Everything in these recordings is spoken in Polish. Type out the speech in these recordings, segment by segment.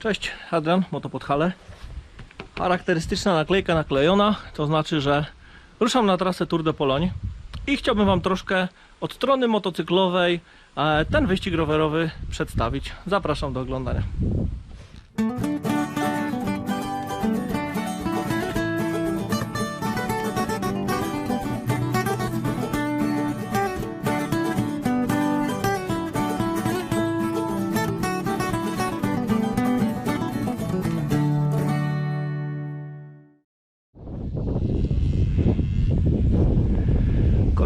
Cześć, Adrian, Motopodhale. Charakterystyczna naklejka naklejona, to znaczy, że ruszam na trasę Tour de Pologne i chciałbym Wam troszkę od strony motocyklowej e, ten wyścig rowerowy przedstawić. Zapraszam do oglądania.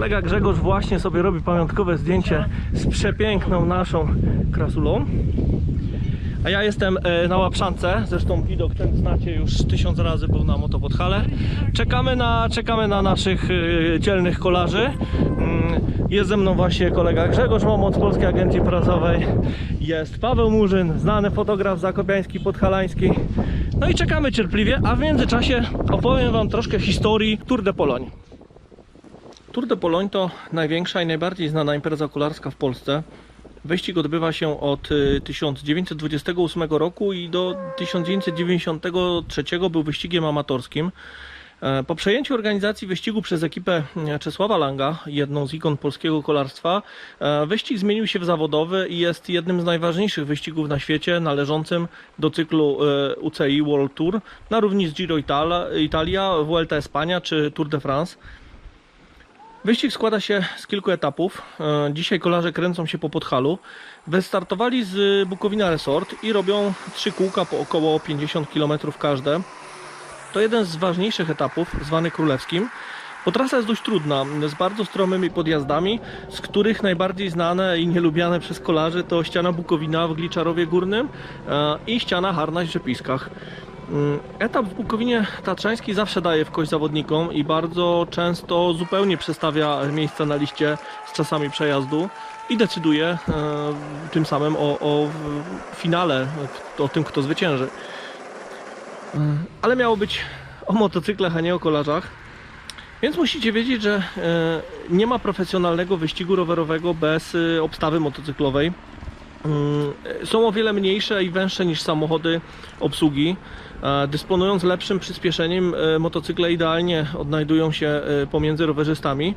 Kolega Grzegorz właśnie sobie robi pamiątkowe zdjęcie z przepiękną naszą krasulą. A ja jestem e, na Łapszance, zresztą widok ten znacie już tysiąc razy był na Motopodhale. Czekamy na, czekamy na naszych e, dzielnych kolarzy. Mm, Jest ze mną właśnie kolega Grzegorz Momot z Polskiej Agencji Prasowej. Jest Paweł Murzyn, znany fotograf zakopiański, podhalański. No i czekamy cierpliwie, a w międzyczasie opowiem Wam troszkę historii Tour de Pologne. Tour de Pologne to największa i najbardziej znana impreza kolarska w Polsce. Wyścig odbywa się od y, 1928 roku i do 1993 był wyścigiem amatorskim. E, Po przejęciu organizacji wyścigu przez ekipę e, Czesława Langa, jedną z ikon polskiego kolarstwa, e, wyścig zmienił się w zawodowy i jest jednym z najważniejszych wyścigów na świecie, należącym do cyklu UCI World Tour, na równi z Giro Italia Vuelta Espania czy Tour de France. Wyścig składa się z kilku etapów. E, Dzisiaj kolarze kręcą się po Podhalu. Wystartowali z Bukowina Resort i robią trzy kółka po około 50 km każde. To jeden z ważniejszych etapów, zwany królewskim. Bo trasa jest dość trudna, z bardzo stromymi podjazdami, z których najbardziej znane i nielubiane przez kolarzy to ściana Bukowina w Gliczarowie Górnym e, i ściana Harnaś w Rzepiskach. Mm, Etap w Bukowinie Tatrzańskiej zawsze daje w kość zawodnikom i bardzo często zupełnie przestawia miejsca na liście z czasami przejazdu i decyduje e, tym samym o, o finale, o tym kto zwycięży. E, Ale miało być o motocyklach, a nie o kolarzach. Więc musicie wiedzieć, że e, nie ma profesjonalnego wyścigu rowerowego bez e, obstawy motocyklowej. Mm, Są o wiele mniejsze i węższe niż samochody obsługi. Dysponując lepszym przyspieszeniem, e, motocykle idealnie odnajdują się e, pomiędzy rowerzystami,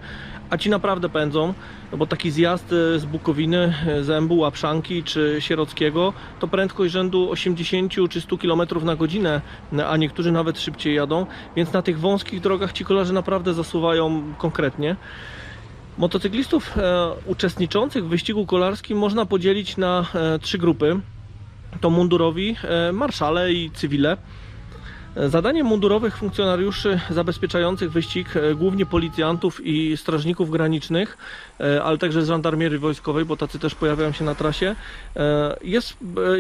a ci naprawdę pędzą, bo taki zjazd e, z Bukowiny, Zębu, Łapszanki czy Sierockiego to prędkość rzędu 80 czy 100 km na godzinę, a niektórzy nawet szybciej jadą, więc na tych wąskich drogach ci kolarze naprawdę zasuwają konkretnie. Motocyklistów e, uczestniczących w wyścigu kolarskim można podzielić na e, trzy grupy. To mundurowi, e, marszale i cywile. Zadaniem mundurowych funkcjonariuszy zabezpieczających wyścig, głównie policjantów i strażników granicznych, ale także z żandarmierii wojskowej, bo tacy też pojawiają się na trasie, jest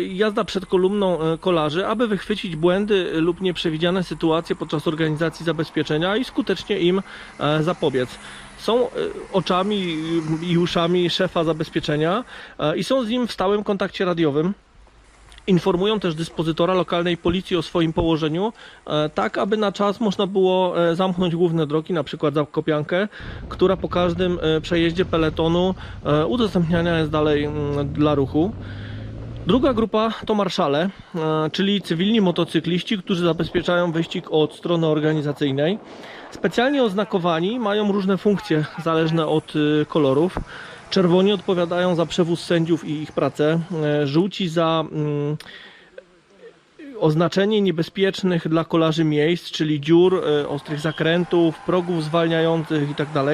jazda przed kolumną kolarzy, aby wychwycić błędy lub nieprzewidziane sytuacje podczas organizacji zabezpieczenia i skutecznie im zapobiec są e, oczami i uszami szefa zabezpieczenia e, i są z nim w stałym kontakcie radiowym. Informują też dyspozytora lokalnej policji o swoim położeniu, e, tak aby na czas można było zamknąć główne drogi, na przykład Zakopiankę, która po każdym przejeździe peletonu udostępniania jest dalej mm, dla ruchu. Druga grupa to marszale, czyli cywilni motocykliści, którzy zabezpieczają wyścig od strony organizacyjnej. Specjalnie oznakowani mają różne funkcje zależne od y, kolorów. Czerwoni odpowiadają za przewóz sędziów i ich pracę, e, żółci za mm, oznaczenie niebezpiecznych dla kolarzy miejsc, czyli dziur, e, ostrych zakrętów, progów zwalniających itd.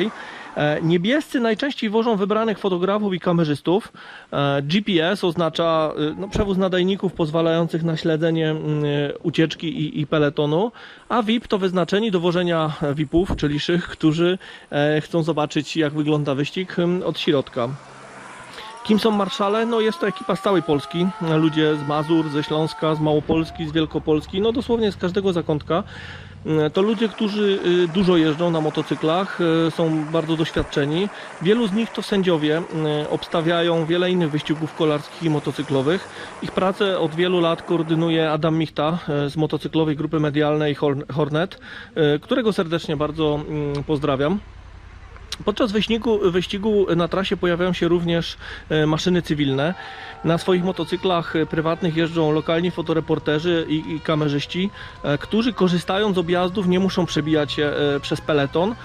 E, Niebiescy najczęściej wożą wybranych fotografów i kamerzystów. E, GPS oznacza e, no, przewóz nadajników pozwalających na śledzenie mm, ucieczki i, i peletonu, a VIP to wyznaczeni do wożenia VIP-ów, czyli szych, którzy chcą zobaczyć jak wygląda wyścig mm, od środka. Kim są marszale? No jest to ekipa z całej Polski. Ludzie z Mazur, ze Śląska, z Małopolski, z Wielkopolski, no dosłownie z każdego zakątka. To ludzie, którzy y, dużo jeżdżą na motocyklach, y, są bardzo doświadczeni. Wielu z nich to sędziowie, y, obstawiają wiele innych wyścigów kolarskich i motocyklowych. Ich pracę od wielu lat koordynuje Adam Michta z motocyklowej grupy medialnej Horn- Hornet, którego serdecznie bardzo mm, pozdrawiam. Podczas wyścigu, wyścigu na trasie pojawiają się również e, maszyny cywilne. Na swoich motocyklach e, prywatnych jeżdżą lokalni fotoreporterzy i, i kamerzyści, e, którzy korzystając z objazdów nie muszą przebijać się przez peleton.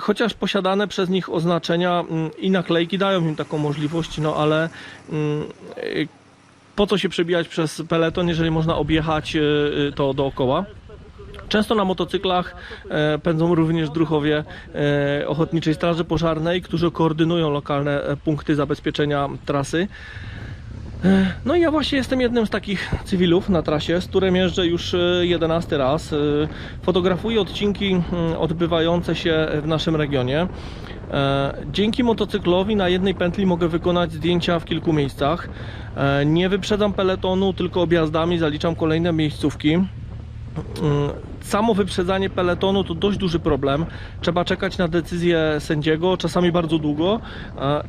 Chociaż posiadane przez nich oznaczenia mm, i naklejki dają im taką możliwość, no ale mm, po co się przebijać przez peleton, jeżeli można objechać to dookoła? Często na motocyklach e, pędzą również druhowie e, Ochotniczej Straży Pożarnej, którzy koordynują lokalne e, punkty zabezpieczenia trasy. No i ja właśnie jestem jednym z takich cywilów na trasie, z którym jeżdżę już 11 raz. Fotografuję odcinki mm, odbywające się w naszym regionie. Dzięki motocyklowi na jednej pętli mogę wykonać zdjęcia w kilku miejscach. Nie wyprzedzam peletonu, tylko objazdami zaliczam kolejne miejscówki. Samo wyprzedzanie peletonu to dość duży problem. Trzeba czekać na decyzję sędziego, czasami bardzo długo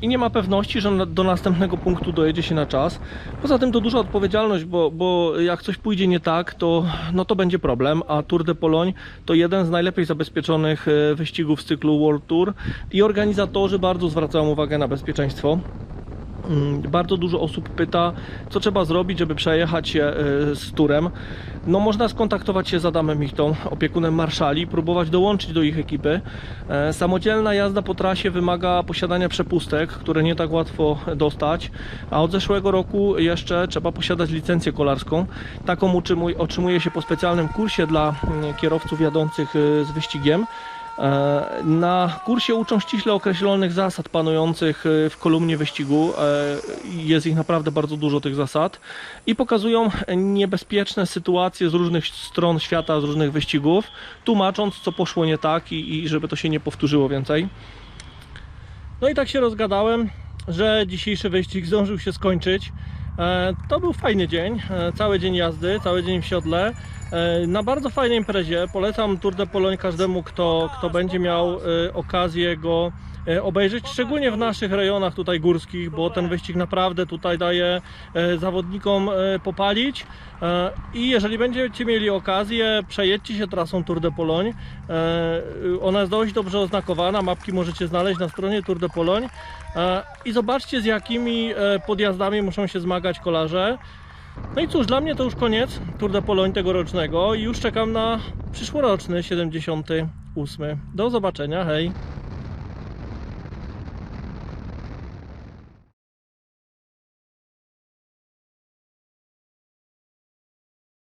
i nie ma pewności, że do następnego punktu dojedzie się na czas. Poza tym to duża odpowiedzialność, bo, bo jak coś pójdzie nie tak, to, no to będzie problem, a Tour de Pologne to jeden z najlepiej zabezpieczonych e, wyścigów z cyklu World Tour i organizatorzy bardzo zwracają uwagę na bezpieczeństwo. Mm, Bardzo dużo osób pyta, co trzeba zrobić, żeby przejechać się e, z turem. No można skontaktować się z Adamem Michtą, opiekunem Marszali, próbować dołączyć do ich ekipy. E, Samodzielna jazda po trasie wymaga posiadania przepustek, które nie tak łatwo dostać, a od zeszłego roku jeszcze trzeba posiadać licencję kolarską. Taką otrzymuje się po specjalnym kursie dla mm, kierowców jadących e, z wyścigiem. E, Na kursie uczą ściśle określonych zasad panujących e, w kolumnie wyścigu. E, Jest ich naprawdę bardzo dużo tych zasad i pokazują niebezpieczne sytuacje z różnych stron świata, z różnych wyścigów, tłumacząc co poszło nie tak i, i żeby to się nie powtórzyło więcej. No i tak się rozgadałem, że dzisiejszy wyścig zdążył się skończyć. To był fajny dzień, cały dzień jazdy, cały dzień w siodle. E, Na bardzo fajnej imprezie. Polecam Tour de Pologne każdemu, kto, kto będzie miał e, okazję go e, obejrzeć, szczególnie w naszych rejonach tutaj górskich, bo ten wyścig naprawdę tutaj daje zawodnikom popalić. I jeżeli będziecie mieli okazję, przejedźcie się trasą Tour de Pologne. Ona jest dość dobrze oznakowana, mapki możecie znaleźć na stronie Tour de Pologne. I zobaczcie z jakimi podjazdami muszą się zmagać kolarze. No i cóż, dla mnie to już koniec Tour de Pologne tegorocznego i już czekam na przyszłoroczny 78. Do zobaczenia, hej!